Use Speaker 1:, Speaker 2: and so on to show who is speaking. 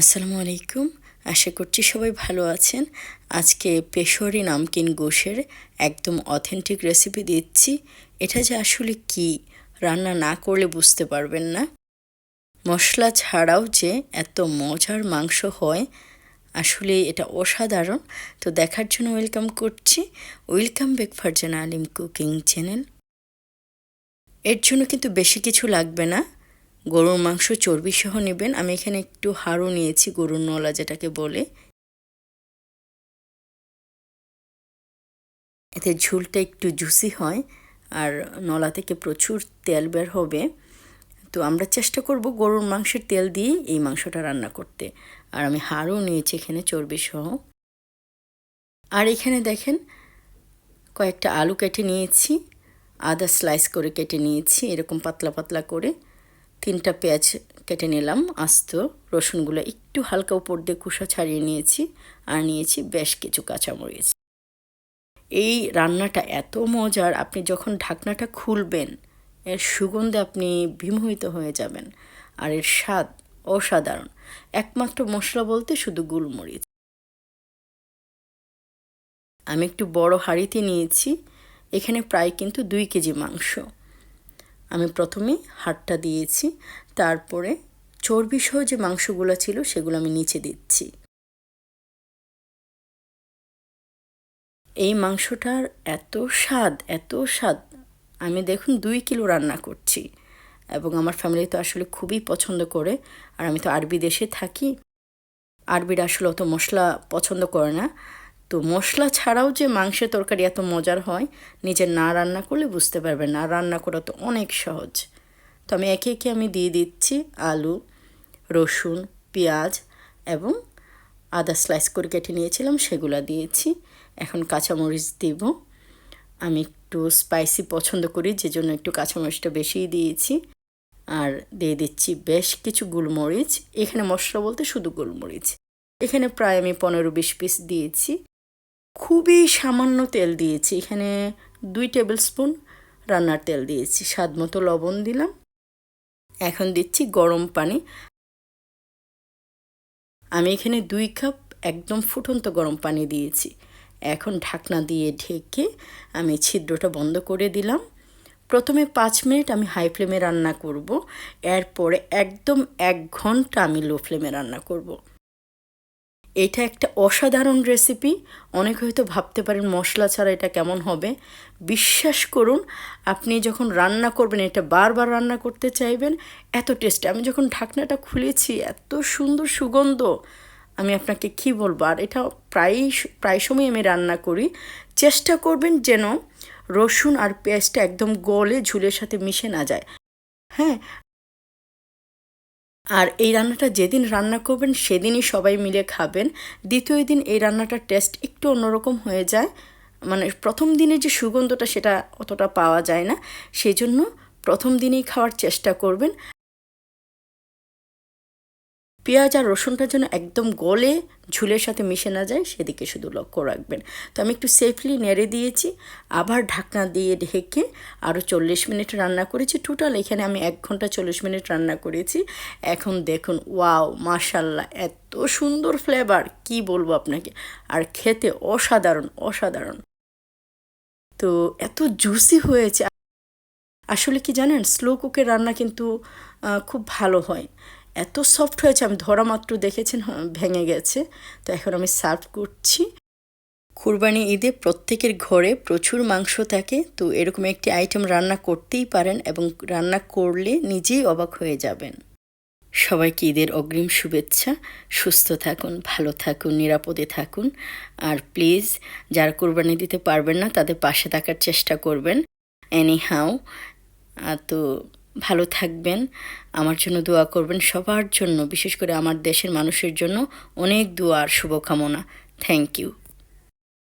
Speaker 1: আসসালামু আলাইকুম। আশা করছি সবাই ভালো আছেন। আজকে পেশোয়ারি নামকিন গোশের একদম অথেন্টিক রেসিপি দিচ্ছি। এটা যে আসলে কি? রান্না না করলে বুঝতে পারবেন না। মশলা ছাড়াও যে এত মজার মাংস হয়, আসলে এটা অসাধারণ। তো দেখার জন্য ওয়েলকাম করছি welcome back Farzana Alim cooking channel এর জন্য কিন্তু বেশি কিছু লাগবে না। গরুর মাংস চর্বি সহ নেবেন। আমি এখানে একটু হাড়ও নিয়েছি, গরুর নলা যেটাকে বলে। এতে ঝুলটা একটু জুসি হয় আর নলা থেকে প্রচুর তেল বের হবে। তো আমরা চেষ্টা করব গরুর মাংসের তেল দিয়ে এই মাংসটা রান্না করতে। আর আমি হাড়ও নিয়েছি এখানে চর্বি সহ আর এখানে দেখেন, কয়েকটা আলু কেটে নিয়েছি, আদা স্লাইস করে কেটে নিয়েছি, এরকম পাতলা পাতলা করে। তিনটা পেঁয়াজ কেটে নিলাম, আস্ত, রসুনগুলো একটু হালকা উপর দিয়ে কুসা ছাড়িয়ে নিয়েছি আর নিয়েছি বেশ কিছু কাঁচামরিচ। এই রান্নাটা এত মজার, আপনি যখন ঢাকনাটা খুলবেন, এর সুগন্ধে আপনি বিমোহিত হয়ে যাবেন আর এর স্বাদ অসাধারণ। একমাত্র মশলা বলতে শুধু গুলমরিচ। আমি একটু বড় হাঁড়িতে নিয়েছি, এখানে প্রায় কিন্তু দুই কেজি মাংস। আমি প্রথমে হাড়টা দিয়েছি, তারপরে চর্বি সহ যে মাংসগুলো ছিল সেগুলো আমি নিচে দিচ্ছি। এই মাংসটার এত স্বাদ এত স্বাদ। আমি দেখুন দুই কিলো রান্না করছি এবং আমার ফ্যামিলি তো আসলে খুবই পছন্দ করে, আর আমি তো আরবি দেশে থাকি। আরবিরা আসলে অত মশলা পছন্দ করে না। তো মশলা ছাড়াও যে মাংসের তরকারি এত মজার হয় নিজে না রান্না করলে বুঝতে পারবেন না রান্না করা তো অনেক সহজ। তো আমি একে একে আমি দিয়ে দিচ্ছি আলু, রসুন, পেঁয়াজ এবং আদা স্লাইস করে কেটে নিয়েছিলাম, সেগুলো দিয়েছি। এখন কাঁচামরিচ দিব। আমি একটু স্পাইসি পছন্দ করি যে জন্য একটু কাঁচামরিচটা বেশিই দিয়েছি। আর দিয়ে দিচ্ছি বেশ কিছু গোলমরিচ। এখানে মশলা বলতে শুধু গোলমরিচ। এখানে প্রায় আমি পনেরো বিশ পিস দিয়েছি। খুবই সামান্য তেল দিয়েছি। এখানে দুই টেবিল স্পুন রান্নার তেল দিয়েছি। স্বাদ মতো লবণ দিলাম। এখন দিচ্ছি গরম পানি। আমি এখানে দুই কাপ একদম ফুটন্ত গরম পানি দিয়েছি। এখন ঢাকনা দিয়ে ঢেকে আমি ছিদ্রটা বন্ধ করে দিলাম। প্রথমে পাঁচ মিনিট আমি হাই ফ্লেমে রান্না করব। এরপরে একদম এক ঘণ্টা আমি লো ফ্লেমে রান্না করব। এটা একটা অসাধারণ রেসিপি অনেক হয়তো ভাবতে পারেন, মশলা ছাড়া এটা কেমন হবে? বিশ্বাস করুন, আপনি যখন রান্না করবেন, এটা বারবার রান্না করতে চাইবেন, এত টেস্ট আমি যখন ঢাকনাটা খুলেছি, এত সুন্দর সুগন্ধ। আমি আপনাকে কি বলব? আর এটা প্রায় প্রায় সময় আমি রান্না করি। চেষ্টা করবেন যেন রসুন আর পেঁয়াজটা একদম গলে ঝুলের সাথে মিশে না যায়। হ্যাঁ আর এই রান্নাটা যেদিন রান্না করবেন, সেদিনই সবাই মিলে খাবেন। দ্বিতীয় দিন এই রান্নাটার টেস্ট একটু অন্যরকম হয়ে যায়। মানে প্রথম দিনের যে সুগন্ধটা, সেটা অতটা পাওয়া যায় না। সেই জন্য প্রথম দিনেই খাওয়ার চেষ্টা করবেন। পেঁয়াজ আর রসুনটা যেন একদম গলে ঝুলের সাথে মিশে না যায়, সেদিকে শুধু লক্ষ্য রাখবেন। তো আমি একটু সেফলি নেড়ে দিয়েছি, আবার ঢাকনা দিয়ে ঢেকে আরও চল্লিশ মিনিট রান্না করেছি। টোটাল এখানে আমি এক ঘণ্টা চল্লিশ মিনিট রান্না করেছি। এখন দেখুন ওয়াও মাশাল্লাহ এত সুন্দর ফ্লেভার কি বলব আপনাকে? আর খেতে অসাধারণ অসাধারণ। তো এত জুসি হয়েছে। আসলে কি জানেন স্লো কুকের রান্না কিন্তু খুব ভালো হয়। এত সফট হয়েছে আমি ধরা মাত্র দেখেছেন হ্যাঁ, ভেঙে গেছে। তো এখন আমি সার্ভ করছি। কুরবানি ঈদে প্রত্যেকের ঘরে প্রচুর মাংস থাকে তো এরকম একটি আইটেম রান্না করতেই পারেন এবং রান্না করলে নিজেই অবাক হয়ে যাবেন। সবাইকে ঈদের অগ্রিম শুভেচ্ছা। সুস্থ থাকুন ভালো থাকুন নিরাপদে থাকুন। আর প্লিজ যারা কোরবানি দিতে পারবেন না তাদের পাশে থাকার চেষ্টা করবেন। এনি হাও তো ভালো থাকবেন, আমার জন্য দোয়া করবেন, সবার জন্য, বিশেষ করে আমার দেশের মানুষের জন্য অনেক দোয়া আর শুভকামনা। Thank you